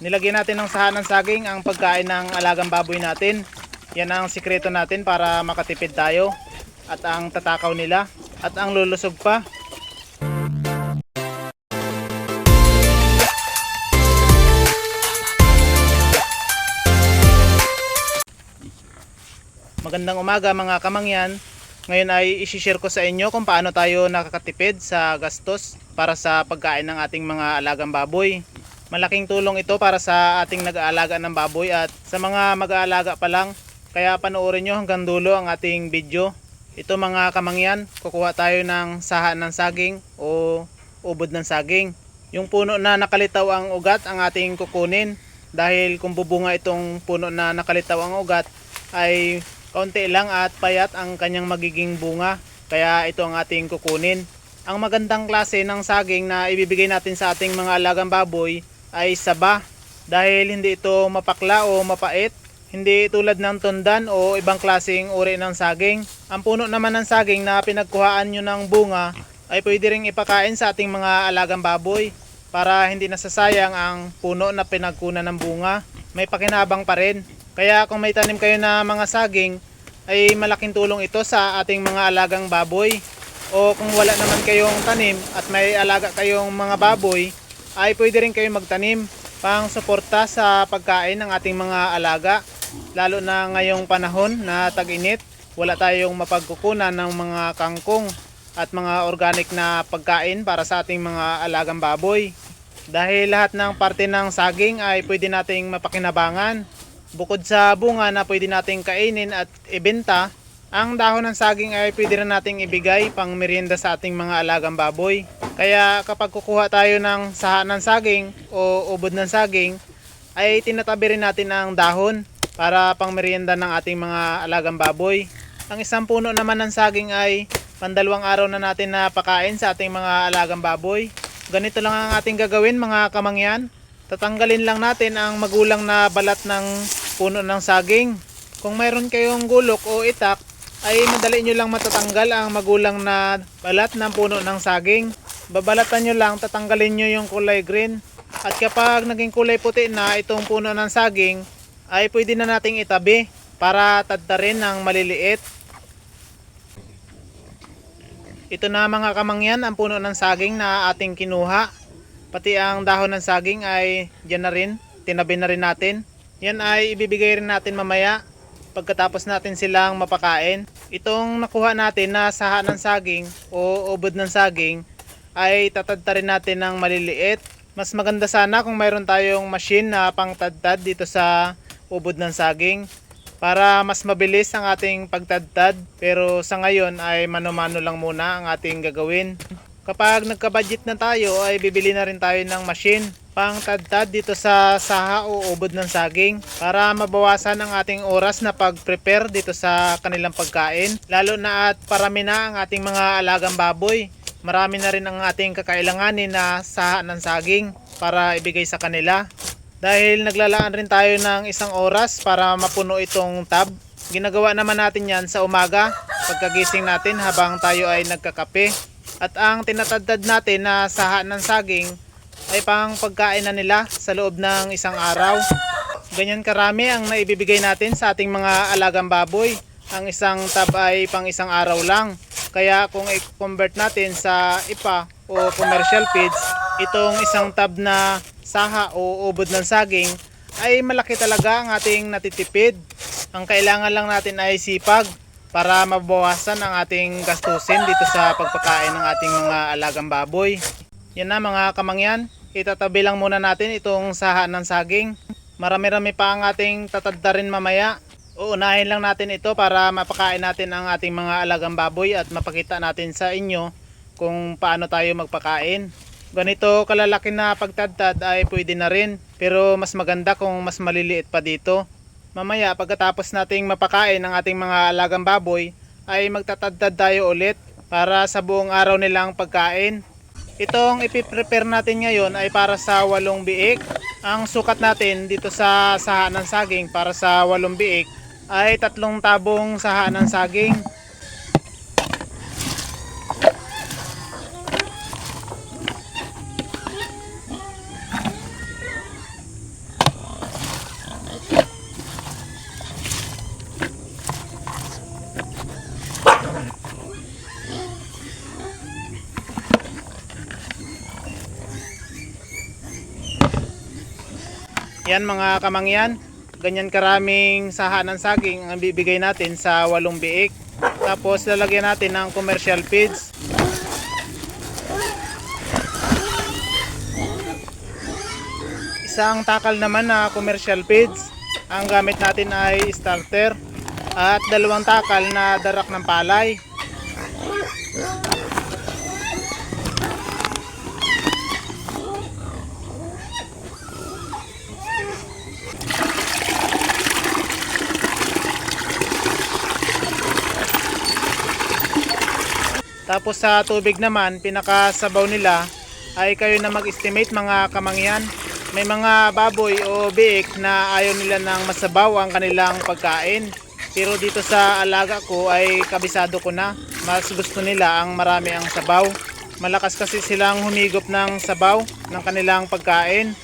Nilagyan natin ng saha ng saging ang pagkain ng alagang baboy natin. Yan ang sikreto natin para makatipid tayo. At ang tatakaw nila. At ang lulusog pa. Magandang umaga mga kamangyan. Ngayon ay isi-share ko sa inyo kung paano tayo nakakatipid sa gastos para sa pagkain ng ating mga alagang baboy. Malaking tulong ito para sa ating nag-aalaga ng baboy at sa mga mag-aalaga pa lang. Kaya panoorin nyo hanggang dulo ang ating video. Ito mga kamangyan, kukuha tayo ng saha ng saging o ubod ng saging. Yung puno na nakalitaw ang ugat ang ating kukunin dahil kung bubunga itong puno na nakalitaw ang ugat ay kaunti lang at payat ang kanyang magiging bunga. Kaya ito ang ating kukunin. Ang magandang klase ng saging na ibibigay natin sa ating mga alagang baboy ay saba dahil hindi ito mapakla o mapait. Hindi tulad ng tundan o ibang klaseng uri ng saging. Ang puno naman ng saging na pinagkuhaan nyo ng bunga ay pwede ring ipakain sa ating mga alagang baboy para hindi nasasayang ang puno na pinagkunan ng bunga. May pakinabang pa rin. Kaya kung may tanim kayo na mga saging, ay malaking tulong ito sa ating mga alagang baboy. O kung wala naman kayong tanim at may alaga kayong mga baboy, ay pwede rin kayong magtanim pang suporta sa pagkain ng ating mga alaga. Lalo na ngayong panahon na tag-init, wala tayong mapagkukunan ng mga kangkong at mga organic na pagkain para sa ating mga alagang baboy. Dahil lahat ng parte ng saging ay pwede nating mapakinabangan. Bukod sa bunga na pwede nating kainin at ibenta, ang dahon ng saging ay pwede rin nating ibigay pang merienda sa ating mga alagang baboy. Kaya kapag kukuha tayo ng saha ng saging o ubod ng saging, ay tinatabi rin natin ang dahon para pang merienda ng ating mga alagang baboy. Ang isang puno naman ng saging ay pandalawang araw na natin na pakain sa ating mga alagang baboy. Ganito lang ang ating gagawin mga kamangyan. Tatanggalin lang natin ang magulang na balat ng puno ng saging. Kung mayroon kayong gulok o itak, ay madali nyo lang matatanggal ang magulang na balat ng puno ng saging. Babalatan nyo lang, tatanggalin nyo yung kulay green. At kapag naging kulay puti na itong puno ng saging, ay pwede na nating itabi para tadtarin ng maliliit. Ito na mga kamangyan ang puno ng saging na ating kinuha. Pati ang dahon ng saging ay dyan na rin, tinabi na rin natin. Yan ay ibibigay rin natin mamaya pagkatapos natin silang mapakain. Itong nakuha natin na saha ng saging o ubod ng saging ay tatadta rin natin ng maliliit. Mas maganda sana kung mayroon tayong machine na pangtadtad dito sa ubod ng saging para mas mabilis ang ating pagtadtad pero sa ngayon ay mano-mano lang muna ang ating gagawin. Kapag nagka-budget na tayo ay bibili na rin tayo ng machine pang tadtad dito sa saha o ubod ng saging para mabawasan ang ating oras na pag-prepare dito sa kanilang pagkain. Lalo na at parami na ang ating mga alagang baboy. Marami na rin ang ating kakailanganin na saha ng saging para ibigay sa kanila. Dahil naglalaan rin tayo ng isang oras para mapuno itong tab ginagawa naman natin yan sa umaga pagkagising natin habang tayo ay nagkakape at ang tinatadtad natin na saha ng saging ay pang pagkain na nila sa loob ng isang araw. Ganyan karami ang naibibigay natin sa ating mga alagang baboy. Ang isang tab ay pang isang araw lang. Kaya kung i-convert natin sa IPA o commercial feeds, itong isang tab na saha o ubod ng saging ay malaki talaga ang ating natitipid. Ang kailangan lang natin ay sipag para mabawasan ang ating gastusin dito sa pagpakain ng ating mga alagang baboy. Yan na mga kamangyan, itatabi lang muna natin itong saha ng saging. Marami-rami pa ang ating tatadda rin mamaya. Uunahin lang natin ito para mapakain natin ang ating mga alagang baboy at mapakita natin sa inyo kung paano tayo magpakain. Ganito kalalaki na pagtadtad ay pwede na rin pero mas maganda kung mas maliliit pa dito. Mamaya pagkatapos nating mapakain ang ating mga alagang baboy ay magtatadtad tayo ulit para sa buong araw nilang pagkain. Itong ipiprepare natin ngayon ay para sa walong biik. Ang sukat natin dito sa saha ng saging para sa walong biik ay tatlong tabong saha ng saging. Yan mga kamangyan, ganyan karaming saha ng saging ang bibigay natin sa walong biik. Tapos lalagyan natin ng commercial feeds. Isang takal naman na commercial feeds. Ang gamit natin ay starter at dalawang takal na darak ng palay. Tapos sa tubig naman, pinakasabaw nila ay kayo na mag-estimate mga kamangyan. May mga baboy o biik na ayaw nila ng masabaw ang kanilang pagkain. Pero dito sa alaga ko ay kabisado ko na. Mas gusto nila ang marami ang sabaw. Malakas kasi silang humigop ng sabaw ng kanilang pagkain.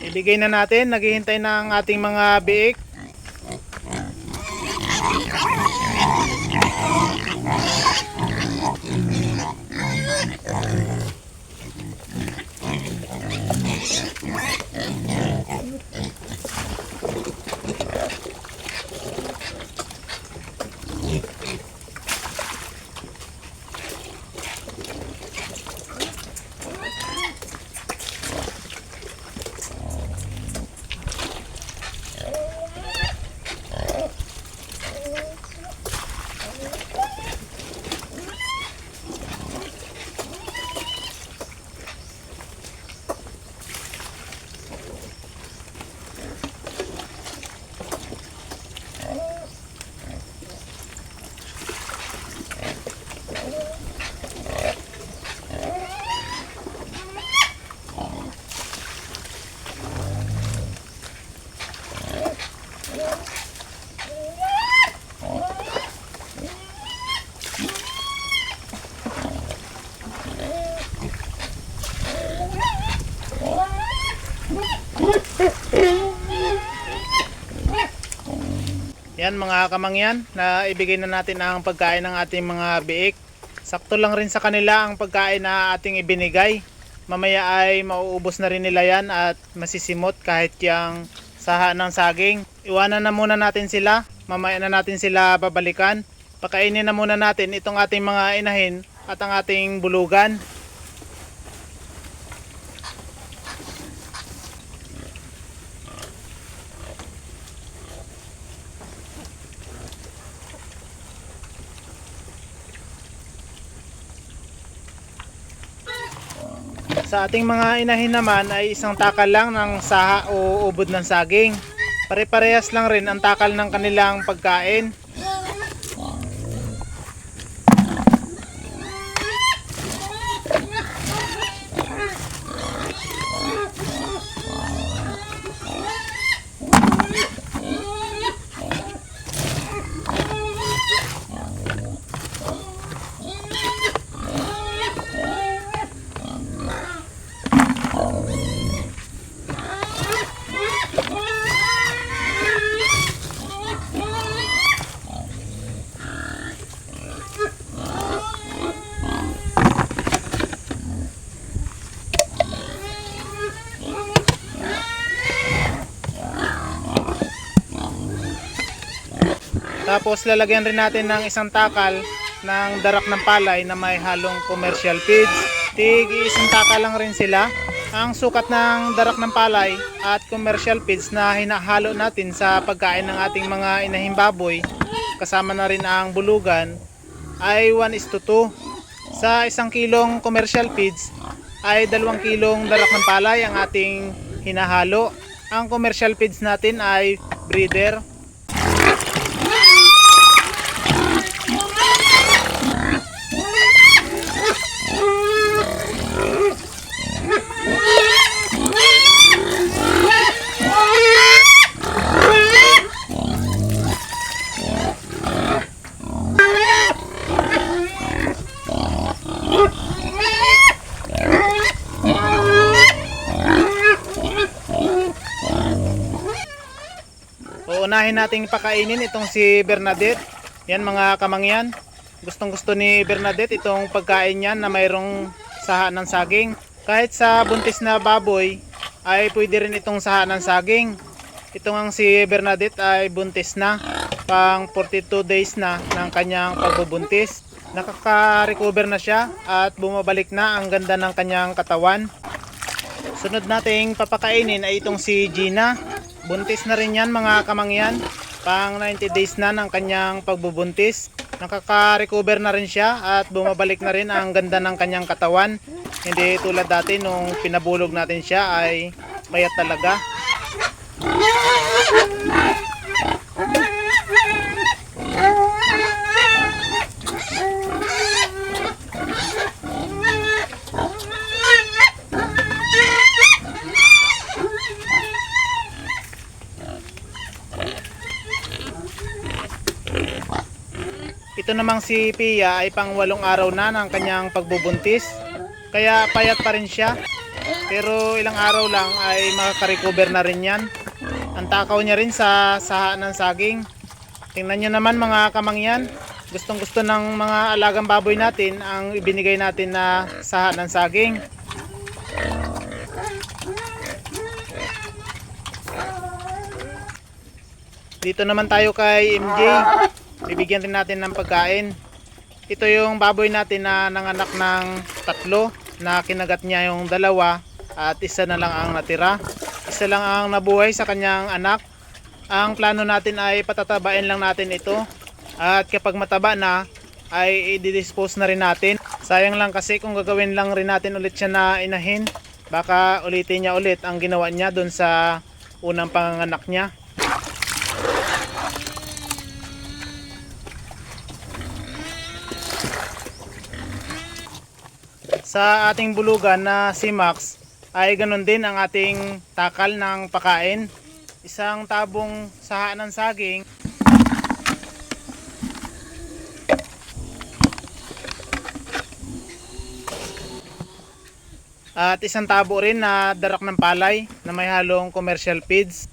Ibigay na natin, naghihintay na ang ating mga biik. Yan mga kamangyan, na ibigay na natin ang pagkain ng ating mga biik. Sakto lang rin sa kanila ang pagkain na ating ibinigay. Mamaya ay mauubos na rin nila yan at masisimot kahit yung saha ng saging. Iwanan na muna natin sila, mamaya na natin sila babalikan. Pakainin na muna natin itong ating mga inahin at ang ating bulugan. Sa ating mga inahin naman ay isang takal lang ng saha o ubod ng saging. Pare-parehas lang rin ang takal ng kanilang pagkain. Tapos lalagyan rin natin ng isang takal ng darak ng palay na may halong commercial feeds. Tig isang takal lang rin sila. Ang sukat ng darak ng palay at commercial feeds na hinahalo natin sa pagkain ng ating mga inahing baboy kasama na rin ang bulugan ay 1 is to 2. Sa isang kilong commercial feeds ay 2 kilong darak ng palay ang ating hinahalo. Ang commercial feeds natin ay breeder Uunahin nating pakainin itong si Bernadette. Yan mga kamangyan. Gustong gusto ni Bernadette itong pagkain niyan na mayroong saha ng saging. Kahit sa buntis na baboy ay pwede rin itong saha ng saging. Itong ang si Bernadette ay buntis na, pang 42 days na ng kanyang pagbubuntis. Nakaka-recover na siya at bumabalik na ang ganda ng kanyang katawan. Sunod nating papakainin ay itong si Gina. Buntis na rin yan mga kamangyan. Pang 90 days na ng kanyang pagbubuntis. Nakaka-recover na rin siya at bumabalik na rin ang ganda ng kanyang katawan. Hindi tulad dati nung pinabulog natin siya ay mayat talaga. Namang si Pia ay pang walong araw na ng kanyang pagbubuntis. Kaya payat pa rin siya. Pero ilang araw lang ay makaka-recover na rin yan. Ang takaw niya rin sa saha ng saging. Tingnan niyo naman mga kamangyan. Gustong gusto ng mga alagang baboy natin ang ibinigay natin na saha ng saging. Dito naman tayo kay MJ. Bibigyan rin natin ng pagkain. Ito yung baboy natin na nanganak ng tatlo na kinagat niya yung dalawa at isa na lang ang natira. Isa lang ang nabuhay sa kanyang anak. Ang plano natin ay patatabain lang natin ito at kapag mataba na ay i-dispose na rin natin. Sayang lang kasi kung gagawin lang rin natin ulit siya na inahin baka ulitin niya ulit ang ginawa niya doon sa unang panganganak niya. Sa ating bulugan na si Max ay ganun din ang ating takal ng pakain. Isang tabong saha ng saging. At isang tabo rin na darak ng palay na may halong commercial feeds.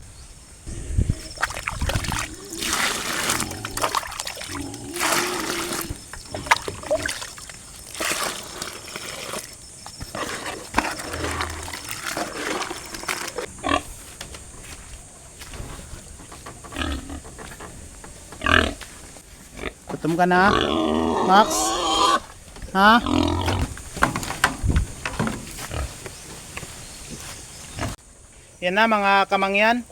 Ka na? Max? Ha? Yan na mga kamangyan.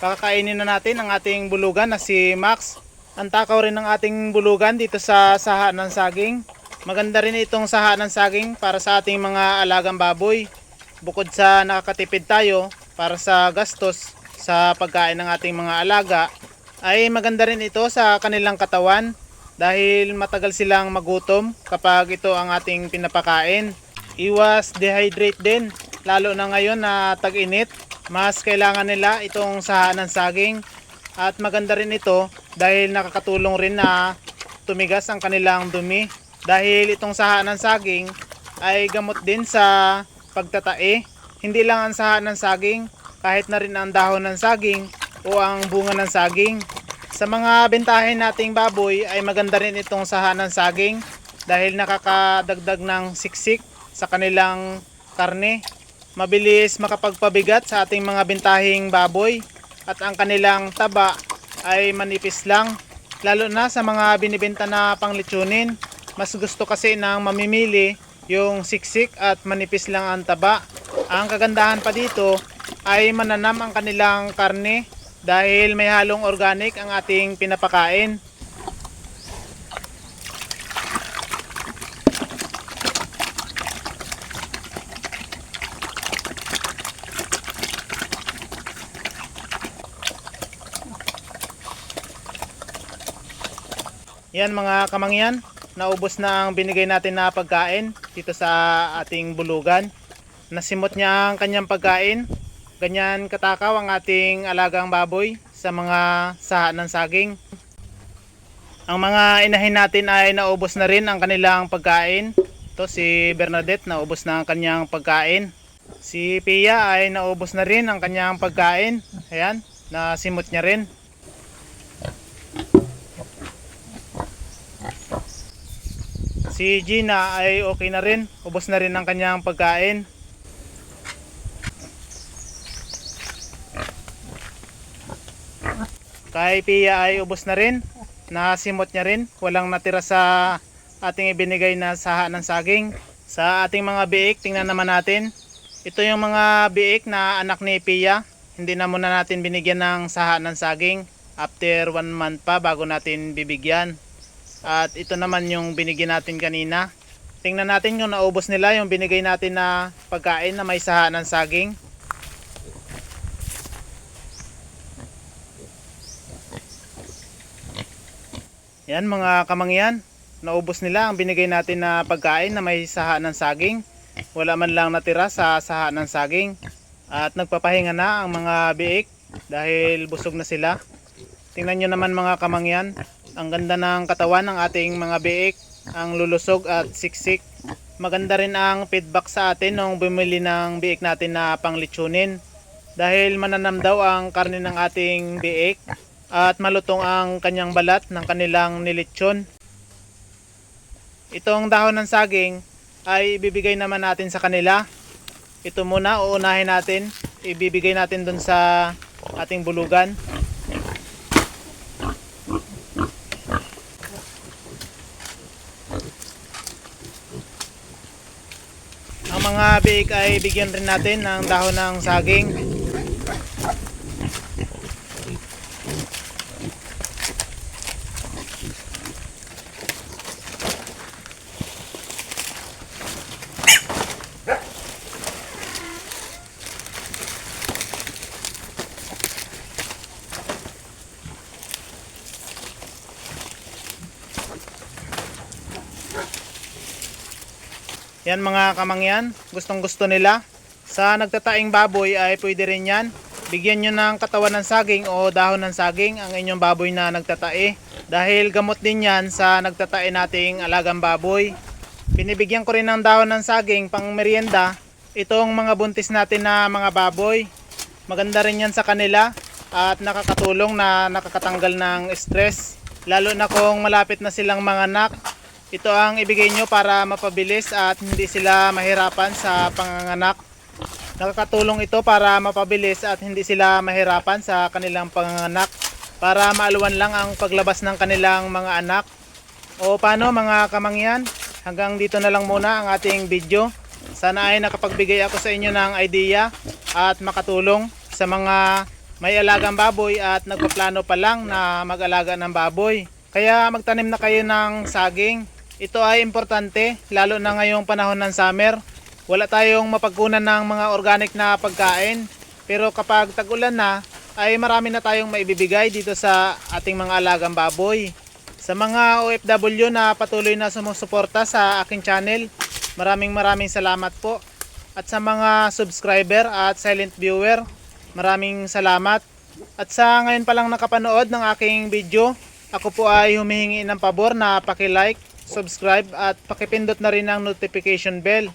Kakakainin na natin ang ating bulugan na si Max. Ang takaw rin ng ating bulugan dito sa saha ng saging. Maganda rin itong saha ng saging para sa ating mga alagang baboy. Bukod sa nakakatipid tayo para sa gastos sa pagkain ng ating mga alaga, ay maganda rin ito sa kanilang katawan dahil matagal silang magutom kapag ito ang ating pinapakain. Iwas dehydrate din, lalo na ngayon na tag-init. Mas kailangan nila itong saha ng saging at maganda rin ito dahil nakakatulong rin na tumigas ang kanilang dumi. Dahil itong saha ng saging ay gamot din sa pagtatae. Hindi lang ang saha ng saging, kahit na rin ang dahon ng saging o ang bunga ng saging. Sa mga bentahin nating baboy ay maganda rin itong saha ng saging dahil nakakadagdag ng siksik sa kanilang karne. Mabilis makapagpabigat sa ating mga bentahing baboy at ang kanilang taba ay manipis lang. Lalo na sa mga binibenta na panglitsunin, mas gusto kasi ng mamimili yung siksik at manipis lang ang taba. Ang kagandahan pa dito ay mananam ang kanilang karne dahil may halong organic ang ating pinapakain. Yan mga kamangyan, naubos na ang binigay natin na pagkain dito sa ating bulugan. Nasimot niya ang kanyang pagkain. Ganyan katakaw ang ating alagang baboy sa mga saha ng saging. Ang mga inahin natin ay naubos na rin ang kanilang pagkain. Ito si Bernadette naubos na ang kanyang pagkain. Si Pia ay naubos na rin ang kanyang pagkain. Ayan, nasimot niya rin. Si Gina ay okay na rin. Ubos na rin ang kanyang pagkain. Kay Pia ay ubos na rin. Nasimot niya rin. Walang natira sa ating ibinigay na saha ng saging. Sa ating mga biik, tingnan naman natin. Ito yung mga biik na anak ni Pia. Hindi na muna natin binigyan ng saha ng saging. After one month pa bago natin bibigyan. At ito naman yung binigyan natin kanina. Tingnan natin kung naubos nila yung binigay natin na pagkain na may saha ng saging. Yan mga kamangyan, naubos nila ang binigay natin na pagkain na may saha ng saging. Wala man lang natira sa saha ng saging. At nagpapahinga na ang mga biik dahil busog na sila. Tingnan nyo naman mga kamangyan, ang ganda ng katawan ng ating mga biik, ang lulusog at siksik. Maganda rin ang feedback sa atin nung bumili ng biik natin na panglitsunin. Dahil mananam daw ang karne ng ating biik at malutong ang kanyang balat ng kanilang nilitsyon. Itong dahon ng saging ay ibibigay naman natin sa kanila. Ito muna, uunahin natin. Ibibigay natin dun sa ating bulugan. Ang mga biik ay bigyan rin natin ng dahon ng saging. Yan mga kamangyan, gustong gusto nila. Sa nagtataing baboy ay pwede rin yan. Bigyan nyo ng katawan ng saging o dahon ng saging ang inyong baboy na nagtatae. Dahil gamot din yan sa nagtatae nating alagang baboy. Binibigyan ko rin ng dahon ng saging pang merienda. Itong mga buntis natin na mga baboy. Maganda rin yan sa kanila at nakakatulong na nakakatanggal ng stress. Lalo na kung malapit na silang mga anak ito ang ibigay nyo para mapabilis at hindi sila mahirapan sa panganganak. Nakakatulong ito para mapabilis at hindi sila mahirapan sa kanilang panganganak para maaluan lang ang paglabas ng kanilang mga anak. O paano mga kamangyan? Hanggang dito na lang muna ang ating video. Sana ay nakapagbigay ako sa inyo ng idea at makatulong sa mga may alagang baboy at nagpaplano pa lang na mag-alaga ng baboy. Kaya magtanim na kayo ng saging. Ito ay importante, lalo na ngayong panahon ng summer. Wala tayong mapagkunan ng mga organic na pagkain. Pero kapag tag-ulan na, ay marami na tayong maibibigay dito sa ating mga alagang baboy. Sa mga OFW na patuloy na sumusuporta sa aking channel, maraming maraming salamat po. At sa mga subscriber at silent viewer, maraming salamat. At sa ngayon pa lang nakapanood ng aking video, ako po ay humihingi ng pabor na paki-like, subscribe at pakipindot na rin ang notification bell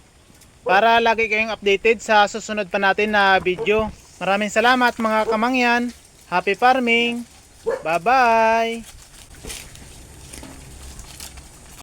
para lagi kayong updated sa susunod pa natin na video. Maraming salamat mga kamangyan. Happy farming. Bye-bye.